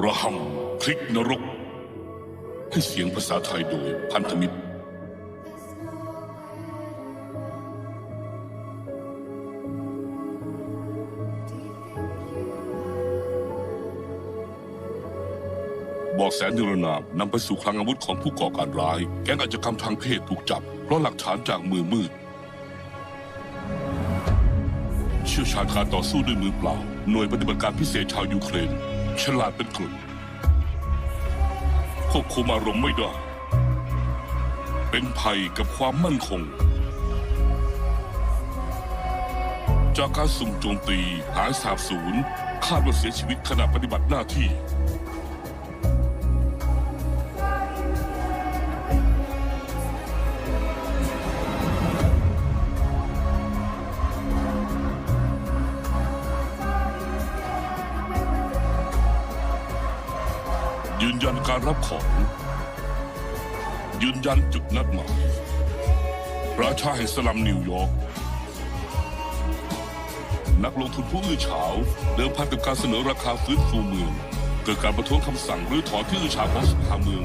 ระหำคลิกนรก ให้เสียงภาษาไทยโดยพันธมิตร บอกแสนนิรนามนำไปสู่คลังอาวุธของผู้ก่อการร้าย แก๊งอาชญากรรมทางเพศถูกจับ เพราะหลักฐานจากมือมืด เชี่ยวชาญการต่อสู้ด้วยมือเปล่า หน่วยปฏิบัติการพิเศษชาวยูเครน ฉลาดเป็นกลุ่มควบคุมอารมณ์ไม่ได้ เป็นภัยกับความมั่นคง จากการสุ่มโจมตีหายสาบสูญคาดว่าเสียชีวิตขณะปฏิบัติหน้าที่ ยืนยันการรับของ ยืนยันจุดนัดหมายราชาแห่งสลัมนิวยอร์กนักลงทุนผู้อื้อฉาวเดิมพันกับการเสนอราคาฟื้นฟูเมือง เกิดการประท้วงคำสั่งหรือถอนที่อื้อฉาวของสภาเมือง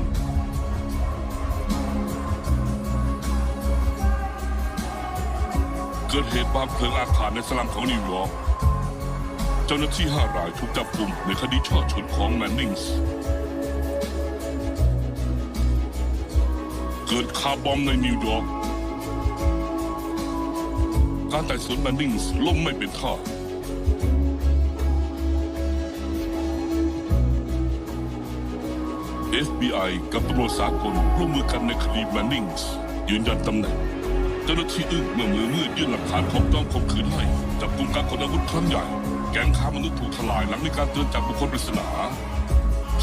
เกิดเหตุวางเพลิงอาคารในสลัมของนิวยอร์กเจ้าหน้าที่ห้ารายถูกจับกลุ่มในคดีช่อฉนของแมนนิงส์ เกิดคาร์บอมในนิวยอร์กการไต่สวนแมนนิงส์ล่มไม่เป็นท่า FBI กับตำรวจสากลร่วมมือกันในคดีแมนนิงส์ยืนยันตำแหน่งเจ้าหน้าที่อึ้งเมื่อมือมืดยื่นหลักฐานของต้องข่มขืนให้จับกลุ่มการขนอาวุธครั้งใหญ่ แก๊งค้ามนุษย์ถูกทลายหลังมีการเตือนจากบุคคลปริศนา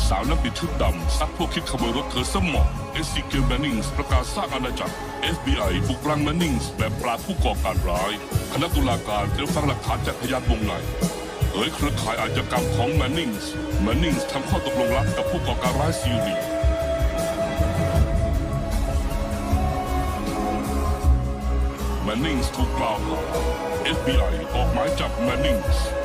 สาวนักบิดชุดดำซัดพวกคิดขโมยรถเธอสมองเอสซีเกลแมนนิงส์ประกาศสร้างอาณาจักร FBI บุกรังแมนนิงส์แบบปราบผู้ก่อการร้าย คณะตุลาการเตรียมฟังหลักฐานจากพยานวงในเผยเครือข่ายอาชญากรรมของแมนนิงส์แมนนิงส์ทำข้อตกลงลับกับผู้ก่อการร้ายซีเรียแมนนิงส์ถูกกล่าวหา FBI ออกหมายจับแมนนิงส์